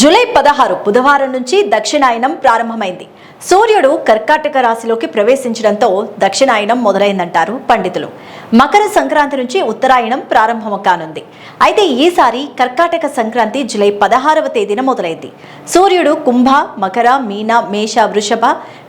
July పదహారు బుధవారం నుంచి దక్షిణాయనం ప్రారంభమైంది. సూర్యుడు కర్కాటక రాశిలోకి ప్రవేశించడంతో దక్షిణాయనం మొదలైందంటారు పండితులు. మకర సంక్రాంతి నుంచి ఉత్తరాయణం ప్రారంభం కానుంది అయితే ఈసారి కర్కాటక సంక్రాంతి జూలై పదహారవ తేదీన మొదలైంది. సూర్యుడు కుంభ మకర మీన మేష వృషభ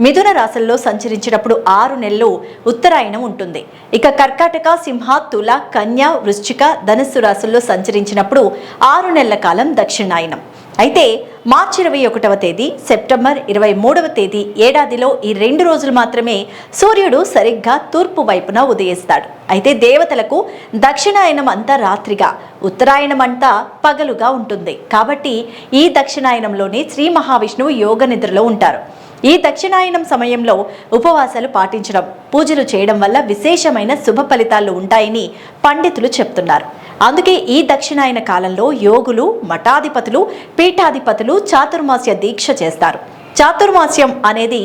మిథున రాశుల్లో సంచరించినప్పుడు ఆరు నెలలు ఉత్తరాయణం ఉంటుంది. ఇక కర్కాటక సింహ తుల కన్య వృశ్చిక ధనుస్సు రాశుల్లో సంచరించినప్పుడు ఆరు నెలల కాలం దక్షిణాయనం. అయితే మార్చి ఇరవై ఒకటవ తేదీ సెప్టెంబర్ ఇరవై మూడవ తేదీ ఏడాదిలో ఈ రెండు రోజులు మాత్రమే సూర్యుడు సరిగ్గా తూర్పు వైపున ఉదయిస్తాడు. అయితే దేవతలకు దక్షిణాయనం అంతా రాత్రిగా ఉత్తరాయణం అంతా పగలుగా ఉంటుంది. కాబట్టి ఈ దక్షిణాయనంలోనే శ్రీ మహావిష్ణువు యోగ నిద్రలో ఉంటారు. ఈ దక్షిణాయనం సమయంలో ఉపవాసాలు పాటించడం పూజలు చేయడం వల్ల విశేషమైన శుభ ఫలితాలు ఉంటాయని పండితులు చెప్తున్నారు. అందుకే ఈ దక్షిణాయన కాలంలో యోగులు మఠాధిపతులు పీఠాధిపతులు చాతుర్మాస్య దీక్ష చేస్తారు. చాతుర్మాస్యం అనేది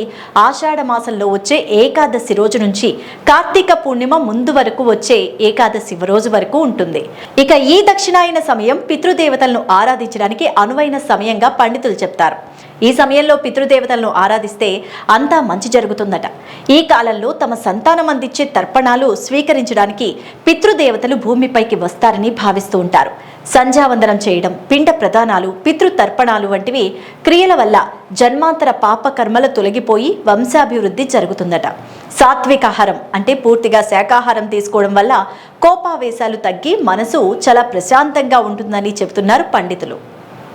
ఆషాఢ మాసంలో వచ్చే ఏకాదశి రోజు నుంచి కార్తీక పూర్ణిమ ముందు వరకు వచ్చే ఏకాదశి రోజు వరకు ఉంటుంది. ఇక ఈ దక్షిణాయన సమయం పితృదేవతలను ఆరాధించడానికి అనువైన సమయంగా పండితులు చెప్తారు. ఈ సమయంలో పితృదేవతలను ఆరాధిస్తే అంతా మంచి జరుగుతుందట. ఈ కాలంలో తమ సంతానం అందించే తర్పణాలు స్వీకరించడానికి పితృదేవతలు భూమిపైకి వస్తారని భావిస్తూ ఉంటారు. సంధ్యావందనం చేయడం పిండ ప్రదానాలు పితృతర్పణాలు వంటివి క్రియల వల్ల జన్మాంతర పాపకర్మలు తొలగిపోయి వంశాభివృద్ధి జరుగుతుందట. సాత్వికాహారం అంటే పూర్తిగా శాకాహారం తీసుకోవడం వల్ల కోపావేశాలు తగ్గి మనసు చాలా ప్రశాంతంగా ఉంటుందని చెబుతున్నారు పండితులు.